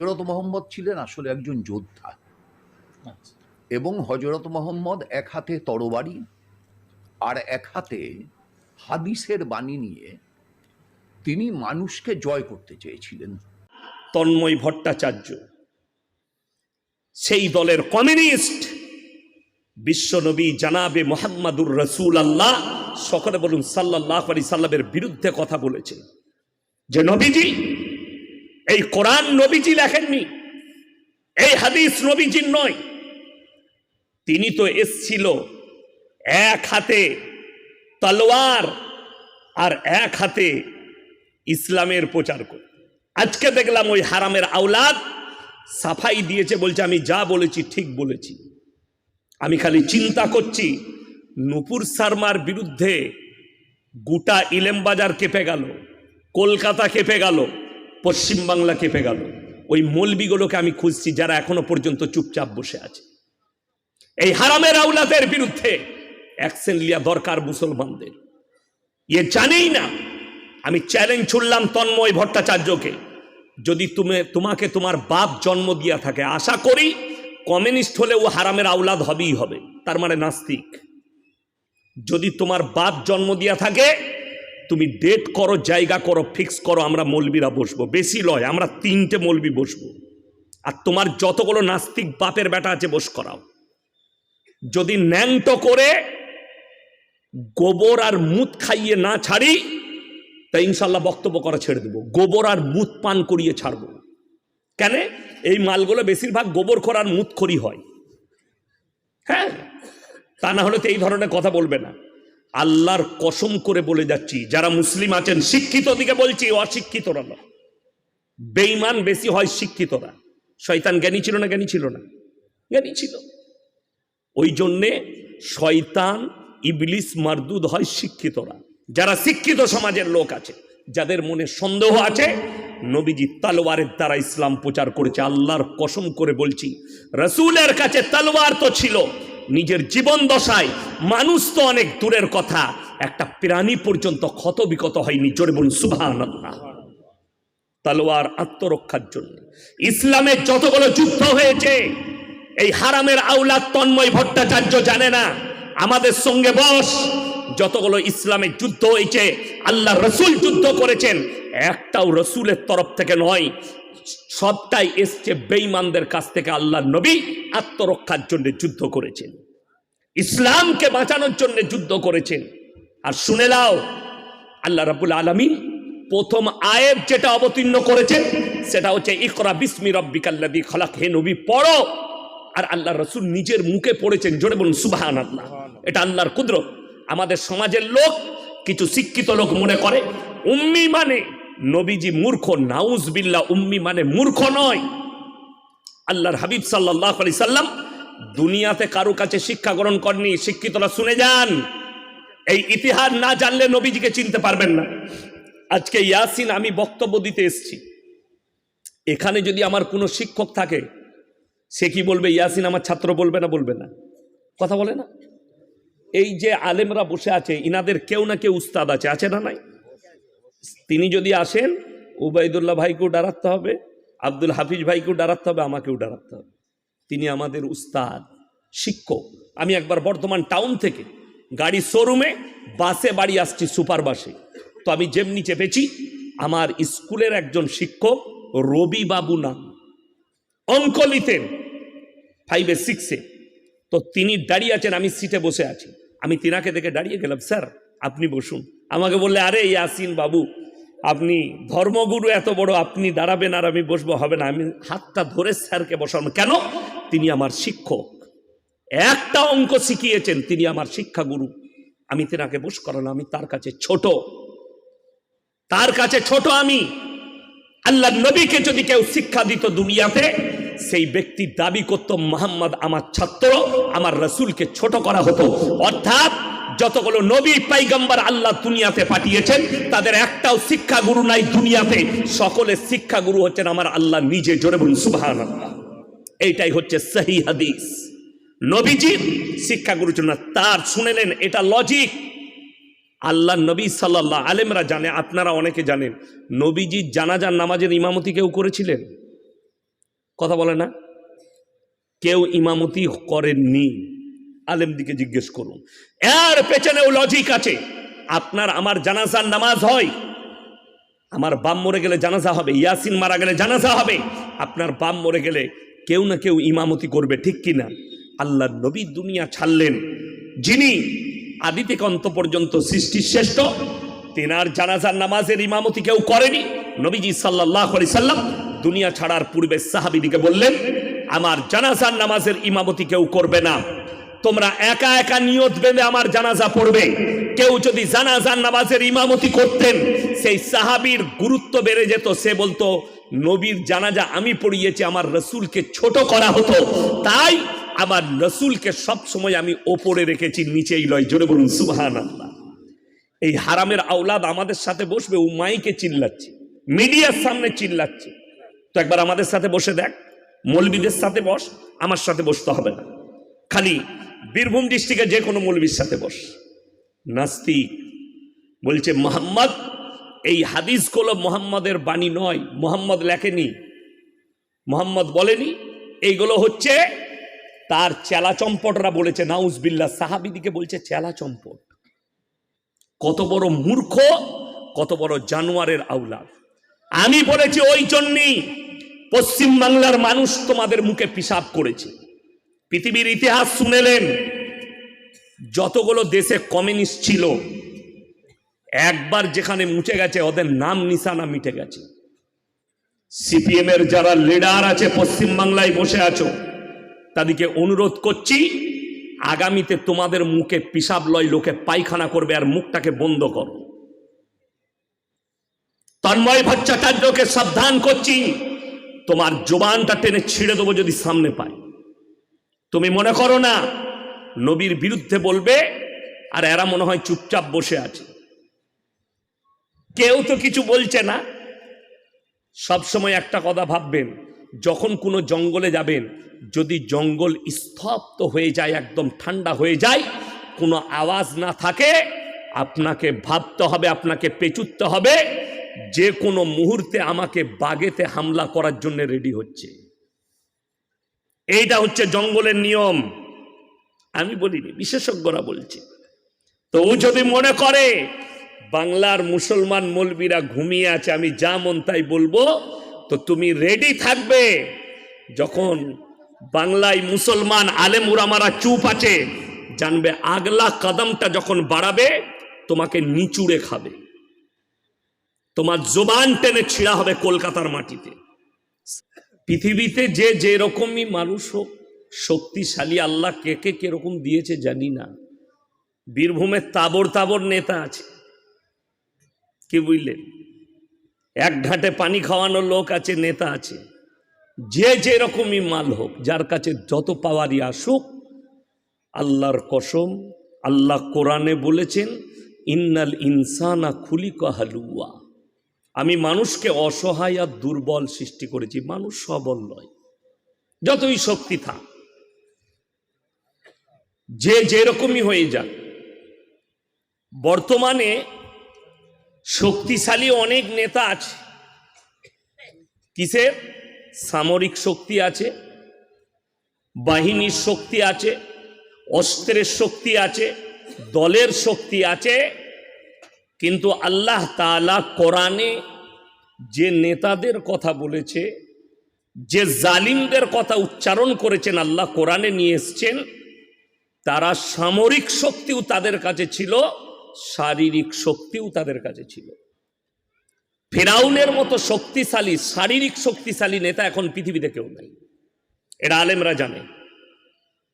হজরত মোহাম্মদ ছিলেন আসলে একজন যোদ্ধা। আচ্ছা। এবং হজরত মোহাম্মদ এক হাতে তরবারি আর এক হাতে হাদিসের বাণী নিয়ে তিনি মানুষকে জয় করতে চেয়েছিলেন। তন্ময় ভট্টাচার্য সেই দলের কমিউনিস্ট বিশ্বনবী জানাবে মোহাম্মদুর রসুল আল্লাহ সকলে বলুন সাল্লাহ আলি সাল্লামের বিরুদ্ধে কথা বলেছে। যে নবীজি এই কোরআন নবীজি লেখেননি, এই হাদিস নবীজির নয়। তিনি তো এসছিল এক হাতে তলোয়ার আর এক হাতে ইসলামের প্রচার করে। আজকে দেখলাম ওই হারামের আওলাদ সাফাই দিয়েছে বলছে, আমি যা বলেছি ঠিক বলেছি। আমি খালি চিন্তা করছি, নুপুর শর্মার বিরুদ্ধে গোটা ইলেমবাজার কেঁপে গেল, কলকাতা কেঁপে গেল পশ্চিমবাংলা কেঁপে গেল। ওই মলবিগুলোকে আমি খুঁজছি যারা এখনও পর্যন্ত চুপচাপ বসে আছে। এই হারামের আউলাদের বিরুদ্ধে অ্যাকশন লিয়া দরকার মুসলমানদের। ইয়ে জানেই না, আমি চ্যালেঞ্জ ছুড়লাম তন্ময় ভট্টাচার্যকে। যদি তুমি, তোমাকে তোমার বাপ জন্ম দিয়া থাকে, আশা করি কমিউনিস্ট হলে ও হারামের আওলাদ হবেই হবে। তার মানে নাস্তিক। যদি তোমার বাপ জন্ম দিয়া থাকে তুমি ডেট করো, জায়গা করো ফিক্স করো, আমরা মলবিরা বসবো। বেশি লয়, আমরা তিনটে মলবি বসবো। আর তোমার যতগুলো নাস্তিক বাপের বেটা আছে, বস করাও। যদি ন্যাংটো করে, গোবর আর মুত খাইয়ে না ছাড়ি, তা ইনশাল্লাহ বক্তব্য করা ছেড়ে দেবো। গোবর আর মুত পান করিয়ে ছাড়বো। কেন? এই মালগুলো বেশিরভাগ গোবর খোর আর মুত খড়ি হয়। হ্যাঁ? তা না হলে তো এই ধরনের কথা বলবে না। আল্লাহর কসম করে বলে যাচ্ছি, যারা মুসলিম আছেন, শিক্ষিত দিকে বলছি অশিক্ষিতরা না। বেইমান বেশি হয় শিক্ষিতরা। শয়তান জ্ঞানী ছিল না, জ্ঞানী ছিল না। জ্ঞানী ছিল। ওই জন্যে শয়তান, ইবলিস, মারদুদ হয় শিক্ষিতরা। যারা শিক্ষিত সমাজের লোক আছে, যাদের মনে সন্দেহ আছে, নবীজি তালোয়ারের দ্বারা ইসলাম প্রচার করেছে। আল্লাহর কসম করে বলছি, রসুলের কাছে তালোয়ার তো ছিল। নিজের জীবন দশায় মানুষ তো অনেক দূরের কথা। একটা প্রাণী পর্যন্ত ক্ষত বিকত হয়নি, জোরে বলুন সুভান তালোয়ার আত্মরক্ষার জন্য। ইসলামের যতগুলো যুদ্ধ হয়েছে, এই হারামের আউলাদ তন্ময় ভট্টাচার্য জানে না। আমাদের সঙ্গে বস, যতগুলো ইসলামের যুদ্ধ হয়েছে, আল্লাহ রসুল যুদ্ধ করেছেন, একটাও রসুলের তরফ থেকে নয় সবটাই এসছে বেঈমানদের কাছ থেকে আল্লাহ নবী আত্মরক্ষার জন্য যুদ্ধ করেছেন। ইসলামকে বাঁচানোর জন্য যুদ্ধ করেছেন। আর শুনে নাও, আল্লাহ রাবুল আলমিন প্রথম আয়েব যেটা অবতীর্ণ করেছেন, সেটা হচ্ছে, ইকরা বিসমি রব্বিকাল্লাদি খলাক। হে নবী, পড়ো। আর আল্লাহ রসুল নিজের মুখে পড়েছেন, জোরে বলুন সুবাহান আল্লাহ এটা আল্লাহর কুদরত। আমাদের সমাজের লোক, কিছু শিক্ষিত লোক মনে করে, উম্মি মানে নবীজি মূর্খ নাউজ বিল্লাহ উম্মি মানে মূর্খ নয়। আল্লাহর হাবিব সাল্লাহ আলি সাল্লাম দুনিয়াতে কারও কাছে শিক্ষা গ্রহণ করেনি। শিক্ষিতরা শুনে যান। এই ইতিহাস না জানলে নবীজিকে চিনতে পারবেন না। আজকে ইয়াসিন, আমি বক্তব্য দিতে এসছি। এখানে যদি আমার কোনো শিক্ষক থাকে, সে কি বলবে, ইয়াসিন আমার ছাত্র বলবে না বলবে না? কথা বলে না? এই যে আলেমরা বসে আছে, ইনাদের কেউ না কেউ উস্তাদ আছে। আছে না নাই? তিনি যদি আসেন, উবাইদুল্লাহ ভাইকেও ডারাতে হবে, আব্দুল হাফিজ ভাইকেও ডারাতে হবে, আমাকেও ডারাতে হবে। তিনি আমাদের উস্তাদ, শিক্ষক। আমি একবার বর্ধমান টাউন থেকে গাড়ি শোরুমে বাসে বাড়ি আসছি সুপার বাসে। তো আমি যেমনি চেপেছি, আমার স্কুলের একজন শিক্ষক, রবি বাবু নাম। অঙ্ক লিতেন ফাইভে সিক্সে তো তিনি দাঁড়িয়ে আছেন, আমি সিটে বসে আছি। আমি তিনাকে দেখে দাঁড়িয়ে গেলাম, স্যার, আপনি বসুন। আমাকে বললে, আরে ইয়াসিন বাবু, আপনি ধর্মগুরু এত বড়, আপনি দাঁড়াবেন আর আমি বসবো, হবে না। আমি হাতটা ধরে স্যারকে বসানো কেন? তিনি আমার শিক্ষক। একটা অঙ্ক শিখিয়েছেন, তিনি আমার শিক্ষাগুরু। আমি তেনাকে বস করালাম, আমি তার কাছে ছোট। তার কাছে ছোট আমি। আল্লাহ নবীকে যদি কেউ শিক্ষা দিত দুনিয়াতে, সেই ব্যক্তি দাবি করত, মোহাম্মদ আমার ছাত্র, আমার রসুলকে ছোট করা হতো। অর্থাৎ যতগুলো নবী পাইগম্বর আল্লাহ দুনিয়াতে পাঠিয়েছেন, তাদের একটাও শিক্ষা গুরু নাই দুনিয়াতে। সকলের শিক্ষা গুরু হচ্ছেন আমার আল্লাহ নিজে। জোরে বলুন সুবাহান এইটাই হচ্ছে সহি হাদিস। নবীজি শিক্ষা গুরু জন্য তার শুনেলেন এটা লজিক আল্লাহ নবী সাল্লাহ আলেমরা জানে, আপনারা অনেকে জানেন। নবীজি জানাজার নামাজের ইমামতি কেউ করেছিলেন? কথা বলে না? কেউ ইমামতি করেননি। আলেম দিকে জিজ্ঞেস করুন। এর পেছনেও লজিক আছে। আপনার আমার জানাজার নামাজ হয়। আমার বাম মরে গেলে জানাজা হবে, ইয়াসিন মারা গেলে জানাজা হবে। আপনার বাম মরে গেলে কেউ না কেউ ইমামতি করবে, ঠিক কিনা আল্লাহ নবী দুনিয়া ছাড়লেন। যিনি আদি থেকে অন্ত পর্যন্ত সৃষ্টির শ্রেষ্ঠ, তেনার জানাজার নামাজের ইমামতি কেউ করেনি। নবীজি সাল্লাহ আলি সাল্লাম দুনিয়া ছাড়ার পূর্বে সাহাবিদিকে বললেন, আমার জানাজার নামাজের ইমামতি কেউ করবে না। তোমরা একা একা নিয়ত বেঁধে আমার জানাজা পড়বে। কেউ যদি জানাজার নামাজের ইমামতি করতেন, সেই সাহাবীর গুরুত্ব বেড়ে যেত। সে বলতো, নবীর জানাজা আমি পড়িয়েছি, আমার রসুলকে ছোট করা হতো। তাই আমার রসুলকে সব সময় আমি ওপরে রেখেছি, নিচেই লয় জোরে বলুন সুবহান আল্লাহ এই হারামের আওলাদ আমাদের সাথে বসবে, ও মাইকে চিল্লাচ্ছে, মিডিয়ার সামনে চিল্লাচ্ছে। তো একবার আমাদের সাথে বসে দেখ, মৌলবীদের সাথে বস, আমার সাথে বসতে হবে না। খালি বীরভূম ডিস্ট্রিক্টে যে কোনো মৌলবীর সাথে বস। নাস্তিক বলছে, মোহাম্মদ, এই হাদিসগুলো মোহাম্মদের বাণী নয়, মোহাম্মদ লেখেনি। মোহাম্মদ বলেনি, এইগুলো হচ্ছে তার চেলা চম্পটরা বলেছে। নাউজবিল্লা সাহাবিদিকে বলছে চেলা চম্পট। কত বড় মূর্খ, কত বড় জানোয়ারের আউলাদ আমি বলেছি, ওই জন্যই পশ্চিম বাংলার মানুষ তোমাদের মুখে পিসাব করেছে। পৃথিবীর ইতিহাস শুনেলেন যতগুলো দেশে কমিউনিস্ট ছিল, একবার যেখানে মুছে গেছে, ওদের নাম নিশানা মিটে গেছে। সিপিএম এর যারা লিডার আছে পশ্চিম বাংলায় বসে আছো, তাদেরকে অনুরোধ করছি, আগামীতে তোমাদের মুখে পিসাব লয়, লোকে পায়খানা করবে আর মুখটাকে বন্ধ করো। তন্ময় ভট্টাচার্যকে সাবধান করছি, তোমার জোবানটা টেনে ছিঁড়ে দেবো যদি সামনে পাই তুমি মনে করো না? নবীর বিরুদ্ধে বলবে, আর এরা মনে হয় চুপচাপ বসে আছে। কেউ তো কিছু বলছে না। সব সময় একটা কথা ভাববেন, যখন কোনো জঙ্গলে যাবেন, যদি জঙ্গল স্তব্ধ হয়ে যায়, একদম ঠান্ডা হয়ে যায়, কোনো আওয়াজ না থাকে, আপনাকে ভাবতে হবে, আপনাকে পেচুতে হবে, যে কোনো মুহূর্তে আমাকে বাগেতে হামলা করার জন্য রেডি হচ্ছে। এইটা হচ্ছে জঙ্গলের নিয়ম। আমি বলিনি, বিশেষজ্ঞরা বলছে। তো ও যদি মনে করে, বাংলার মুসলমান মলবিরা ঘুমিয়ে আছে, আমি যা মন তাই বলব, তো তুমি রেডি থাকবে। যখন বাংলায় মুসলমান আলেম উরামারা চুপ আছে, জানবে আগলা কদমটা যখন বাড়াবে, তোমাকে নিচুড়ে খাবে। তোমার জোবান টেনে ছিঁড়া হবে কলকাতার মাটিতে। পৃথিবীতে যে যে রকমই মানুষ হোক, শক্তিশালী আল্লাহ কে কে কীরকম দিয়েছে জানি না। বীরভূমের তাবর তাবর নেতা আছে। কি বুঝলেন? এক ঘাটে পানি খাওয়ানোর লোক আছে, নেতা আছে। যে যে রকমই মাল হোক, যার কাছে যত পাওয়ারই আসুক, আল্লাহর কসম, আল্লাহ কোরআনে বলেছেন, ইন্নাল ইনসানা খুলি হালুয়া। আমি মানুষকে অসহায় আর দুর্বল সৃষ্টি করেছি, মানুষ সবল নয়। যতই শক্তি থাক, যে যেরকমই হয়ে যাক, বর্তমানে শক্তিশালী অনেক নেতা আছে। কিসের? সামরিক শক্তি আছে, বাহিনীর শক্তি আছে, অস্ত্রের শক্তি আছে, দলের শক্তি আছে কিন্তু আল্লাহ তাআলা কোরআনে যে নেতাদের কথা বলেছে, যে জালিমদের কথা উচ্চারণ করেছেন আল্লাহ কোরআনে নিয়ে এসছেন, তারা সামরিক শক্তিও তাদের কাছে ছিল, শারীরিক শক্তিও তাদের কাছে ছিল। ফেরাউনের মতো শক্তিশালী, শারীরিক শক্তিশালী নেতা এখন পৃথিবীতে কেউ নাই। এটা আলেমরা জানে।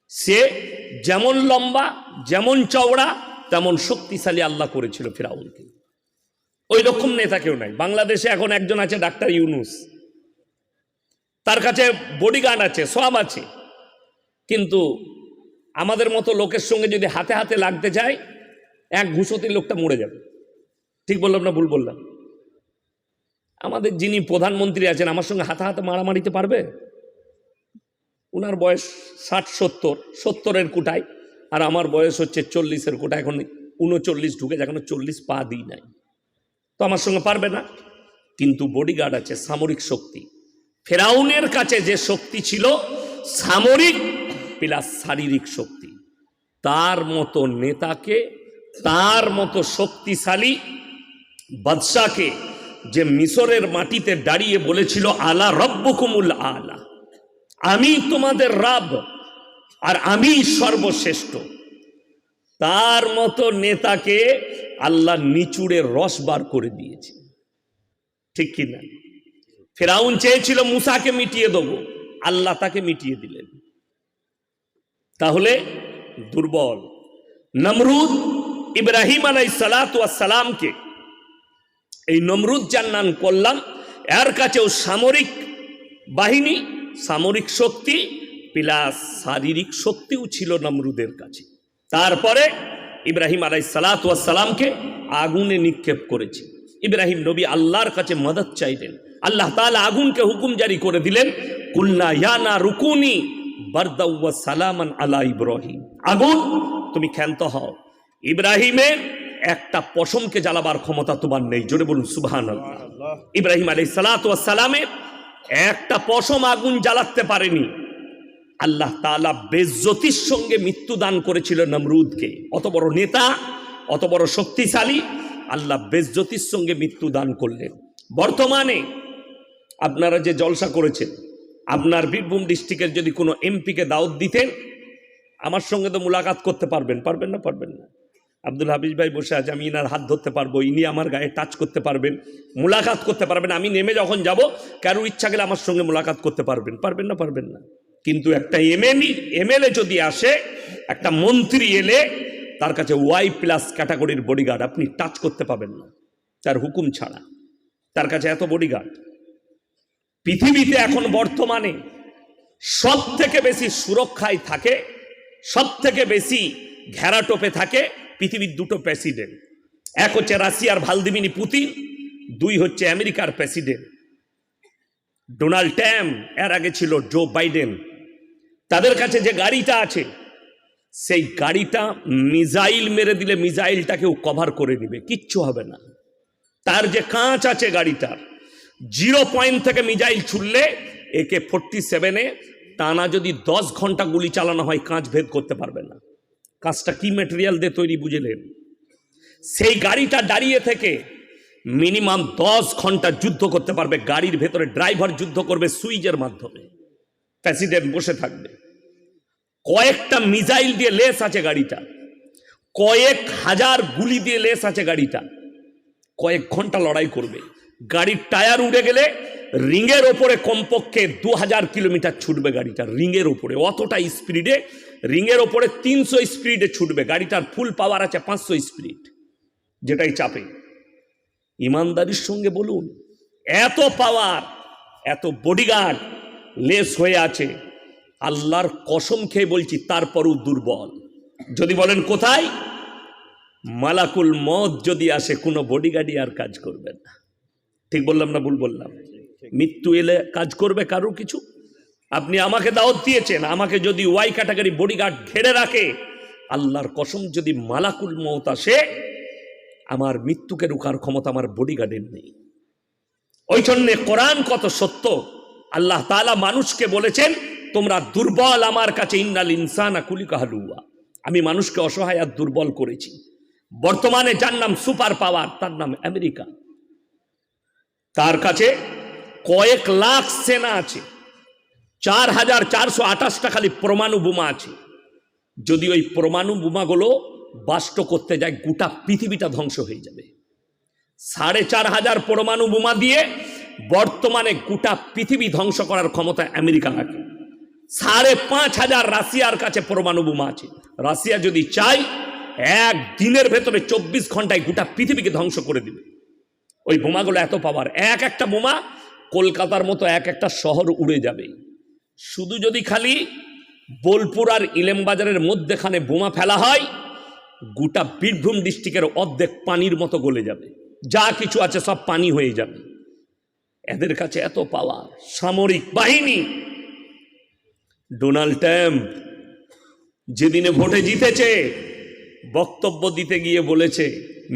সে যেমন লম্বা, যেমন চওড়া তেমন শক্তিশালী আল্লাহ করেছিল ফেরাউনকে। ওই রকম নেতা কেউ নাই। বাংলাদেশে এখন একজন আছে ডাক্তার ইউনুস। তার কাছে বডিগার্ড আছে, সব আছে। কিন্তু আমাদের মতো লোকের সঙ্গে যদি হাতে হাতে লাগতে যায় এক ঘুষোতে লোকটা মরে যাবে। ঠিক বললাম না ভুল বললাম? আমাদের যিনি প্রধানমন্ত্রী আছেন, আমার সঙ্গে হাতে হাতে মারামারিতে পারবে? ওনার বয়স ষাট, সত্তর, সত্তরের কোটায় আর আমার বয়স হচ্ছে চল্লিশের কোটায় এখন উনচল্লিশ ঢুকে এখনও চল্লিশ পা দিই নাই। তো আমার সঙ্গে পারবে না। কিন্তু বডিগার্ড আছে, সামরিক শক্তি। ফেরাউনের কাছে যে শক্তি ছিল, সামরিক প্লাস শারীরিক শক্তি। তার মতো নেতাকে, তার মতো শক্তিশালী বাদশাকে যে মিশরের মাটিতে দাঁড়িয়ে বলেছিল, আলা রব্বকুমুল আলা। আমি তোমাদের রাব আর আমি সর্বশ্রেষ্ঠ। তার মতো নেতাকে আল্লাহ নিচুড়ে রস বার করে দিয়েছে। ঠিক কিনা ফেরাউন চেয়েছিল মুসাকে মিটিয়ে দেবো। আল্লাহ তাকে মিটিয়ে দিলেন। তাহলে দুর্বল। নমরুদ ইব্রাহিম আলাই সালাতামকে এই নমরুদ নাম করলাম। এর কাছেও সামরিক বাহিনী, সামরিক শক্তি প্লাস শারীরিক শক্তিও ছিল নমরুদের কাছে। তারপরে ইব্রাহিম আলাই সালাতামকে আগুনে নিক্ষেপ করেছে। ইব্রাহিম নবী আল্লাহর কাছে মদত চাইলেন। আল্লাহ তাআলা আগুনকে হুকুম জারি করে দিলেন কুল্লা ইয়ানা রুকুনি বারদাউয়া সালামান আলা ইব্রাহিম। আগুন তুমি ক্ষান্ত হও। ইব্রাহিমের একটা পশমকে জ্বালাবার ক্ষমতা তোমার নেই। জোরে বলুন সুবহান ইব্রাহিম আলাই সালামের একটা পশম আগুন জ্বালাতে পারেনি। আল্লাহ তাআলা বেজ্জতির সঙ্গে মৃত্যু দান করেছিল নমরুদকে। অত বড় নেতা, অত বড় শক্তিশালী আল্লাহ বেজ্জতির সঙ্গে মৃত্যু দান করলেন। বর্তমানে আপনারা যে জলসা করেছেন, আপনার বীরভূম ডিস্ট্রিক্টের যদি কোনো এমপিকে দাওয়াত দিতেন, আমার সঙ্গে তো মুলাকাত করতে পারবেন। পারবেন না পারবেন না। আব্দুল হাফিজ ভাই বসে আছে, আমি ইনার হাত ধরতে পারব, ইনি আমার গায়ে টাচ করতে পারবেন, মুলাকাত করতে পারবেন। আমি নেমে যখন যাব কারোর ইচ্ছা গেলে আমার সঙ্গে মুলাকাত করতে পারবেন। পারবেন না পারবেন না। কিন্তু একটা এমএলই এমএলএ যদি আসে, একটা মন্ত্রী এলে তার কাছে ওয়াই প্লাস ক্যাটাগরির বডিগার্ড আপনি টাচ করতে পাবেন না। তার হুকুম ছাড়া। তার কাছে এত বডিগার্ড পৃথিবীতে এখন বর্তমানে সব থেকে বেশি সুরক্ষায় থাকে সব থেকে বেশি ঘেরাটোপে থাকে পৃথিবীর দুটো প্রেসিডেন্ট এক হচ্ছে রাশিয়ার ভালদিমিনি পুতিন, দুই হচ্ছে আমেরিকার প্রেসিডেন্ট ডোনাল্ড ট্যাম এর আগে ছিল জো বাইডেন তাদের কাছে যে গাড়িটা আছে, সেই গাড়িটা মিজাইল মেরে দিলে মিজাইলটাকেও কভার করে নিবে কিচ্ছু হবে না। তার যে কাঁচ আছে গাড়িটার, জিরো পয়েন্ট থেকে মিজাইল ছুড়লে একে ফোরটি সেভেনে টানা যদি দশ ঘণ্টা গুলি চালানো হয়, কাঁচ ভেদ করতে পারবে না। কাঁচটা কি মেটেরিয়াল দিয়ে তৈরি বুঝলেন? সেই গাড়িটা দাঁড়িয়ে থেকে মিনিমাম দশ ঘণ্টা যুদ্ধ করতে পারবে, গাড়ির ভেতরে ড্রাইভার যুদ্ধ করবে সুইচের মাধ্যমে। প্রেসিডেন্ট বসে থাকবে। কয়েকটা মিসাইল দিয়ে লেস আছে গাড়িটা। কয়েক হাজার গুলি দিয়ে লেস আছে গাড়িটা। কয়েক ঘণ্টা লড়াই করবে। গাড়ির টায়ার উড়ে গেলে রিংয়ের ওপরে কমপক্ষে দু হাজার কিলোমিটার ছুটবে গাড়িটা, রিংয়ের ওপরে। অতটা স্পিডে, রিংয়ের ওপরে তিনশো স্পিডে ছুটবে। গাড়িটার ফুল পাওয়ার আছে পাঁচশো স্পিড। যেটাই চাপে। ইমানদারির সঙ্গে বলুন, এত পাওয়ার, এত বডিগার্ড লেস হয়ে আছে। আল্লাহর কসম খেয়ে বলছি, তারপরও দুর্বল। যদি বলেন কোথায়? মালাকুল মদ যদি আসে, কোনো বডিগার্ডই আর কাজ করবে না। ঠিক বললাম না ভুল বললাম? মৃত্যু এলে কাজ করবে কারও কিছু? আপনি আমাকে দাওয়াত দিয়েছেন, আমাকে যদি ওয়াই ক্যাটাগরি বডিগার্ড ঘেরে রাখে, আল্লাহর কসম যদি মালাকুল মত আসে, আমার মৃত্যুকে রুখার ক্ষমতা আমার বডিগার্ডের নেই। ওই জন্যে কোরআন কত সত্য আল্লাহ তাআলা মানুষকে বলেছেন, তোমরা দুর্বল আমার কাছে ইন্নাল ইনসানা কুলিকাহালুয়া আমি মানুষকে অসহায় আর দুর্বল করেছি। বর্তমানে যার নাম সুপার পাওয়ার, তার নাম আমেরিকা। তার কাছে কয়েক লাখ সেনা আছে। চার হাজার চারশো আঠাশটা খালি পরমাণু বোমা আছে। যদি ওই পরমাণু বোমাগুলো বাষ্ট করতে যায়, গোটা পৃথিবীটা ধ্বংস হয়ে যাবে। সাড়ে চার হাজার পরমাণু বোমা দিয়ে বর্তমানে গোটা পৃথিবী ধ্বংস করার ক্ষমতা আমেরিকা রাখে। সাড়ে পাঁচ হাজার রাশিয়ার কাছে পরমাণু বোমা আছে। রাশিয়া যদি চায়, এক দিনের ভেতরে চব্বিশ ঘন্টায় গোটা পৃথিবীকে ধ্বংস করে দিবে। ওই বোমাগুলো এত পাওয়ার এক একটা বোমা কলকাতার মতো এক একটা শহর উড়ে যাবে। শুধু যদি খালি বোলপুর আর ইলেমবাজারের মধ্যেখানে বোমা ফেলা হয়, গোটা বীরভূম ডিস্ট্রিক্টের অর্ধেক পানির মতো গলে যাবে। যা কিছু আছে সব পানি হয়ে যাবে। এদের কাছে এত পাওয়া সামরিক বাহিনী। ডোনাল্ড ট্রাম্প যেদিনে ভোটে জিতেছে, বক্তব্য দিতে গিয়ে বলেছে,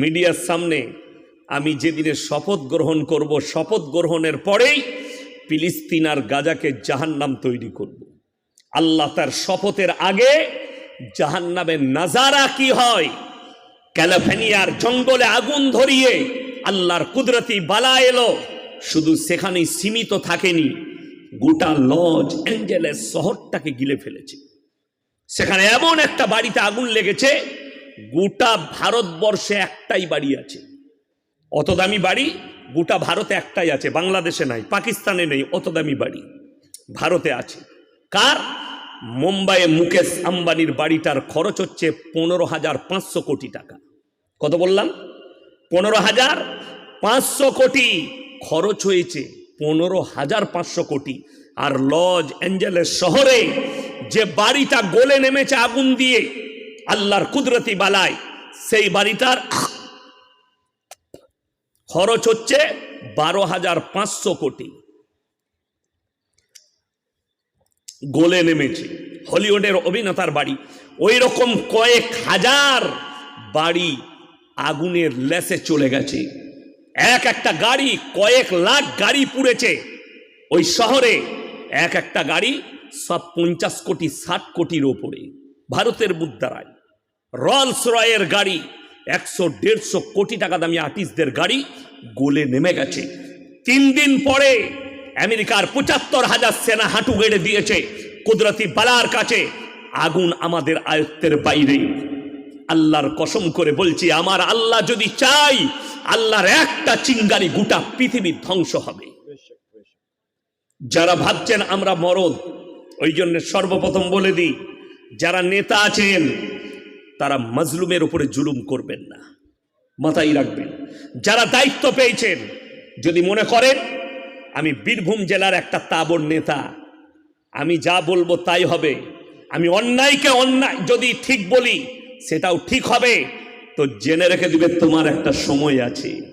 মিডিয়ার সামনে আমি যেদিনে শপথ গ্রহণ করব, শপথ গ্রহণের পরেই ফিলিস্তিন আর গাজাকে জাহান্নাম তৈরি করব। আল্লাহ তার শপথের আগে জাহান্নামের নাজারা কি হয়, ক্যালিফোর্নিয়ার জঙ্গলে আগুন ধরিয়ে আল্লাহর কুদরতি বালা এলো শুধু সেখানেই সীমিত থাকেনি, গোটা লজ অ্যাঞ্জেলেস শহরটাকে গিলে ফেলেছে। সেখানে এমন একটা বাড়িতে আগুন লেগেছে, গোটা ভারতবর্ষে একটাই বাড়ি আছে। অত দামি বাড়ি, গোটা ভারতে একটাই আছে, বাংলাদেশে নাই, পাকিস্তানে নেই অত দামি বাড়ি ভারতে আছে। কার? মুম্বাইয়ে মুকেশ আম্বানির বাড়িটার খরচ হচ্ছে পনেরো হাজার পাঁচশো কোটি টাকা। কত বললাম? পনেরো হাজার পাঁচশো কোটি। খরচ হয়েছে পনেরো হাজার পাঁচশো কোটি। আর লজ অ্যাঞ্জেলেস শহরে যে বাড়িটা গলে নেমেছে আগুন দিয়ে, আল্লাহর কুদরতি বালায়, সেই বাড়িটার খরচ হচ্ছে বারো হাজার পাঁচশো কোটি। গোলে নেমেছে। হলিউডের অভিনেতার বাড়ি। ওই রকম কয়েক হাজার বাড়ি আগুনের লেসে চলে গেছে। এক একটা গাড়ি, কয়েক লাখ গাড়ি পুড়েছে। ওই শহরে এক একটা গাড়ি সব পঞ্চাশ কোটি, ষাট কোটির ওপরে। ভারতের মুদ্রায়। রলস রয়ের গাড়ি, একশো, দেড়শো কোটি টাকা দামি আর্টিস্টদের গাড়ি গোলে নেমে গেছে। তিন দিন পরে আমেরিকার পঁচাত্তর হাজার সেনা হাঁটু গেড়ে দিয়েছে। কুদরতি বালার কাছে আগুন আমাদের আয়ত্তের বাইরে। আল্লাহর কসম করে বলছি, আমার আল্লাহ যদি চাই, আল্লাহর একটা চিঙ্গারি গোটা পৃথিবী ধ্বংস হবে। যারা ভাবছেন আমরা মরদ, ওই জন্য সর্বপ্রথম বলে দিই, যারা নেতা আছেন, তারা মজলুমের উপরে জুলুম করবেন না, মাথায় রাখবেন। যারা দায়িত্ব পেয়েছেন, যদি মনে করেন, আমি বীরভূম জেলার একটা তাবর নেতা, আমি যা বলব তাই হবে। আমি অন্যায়কে অন্যায় যদি ঠিক বলি সেটাও ঠিক হবে। তো জেনে রেখে দিবে তোমার একটা সময় আছে।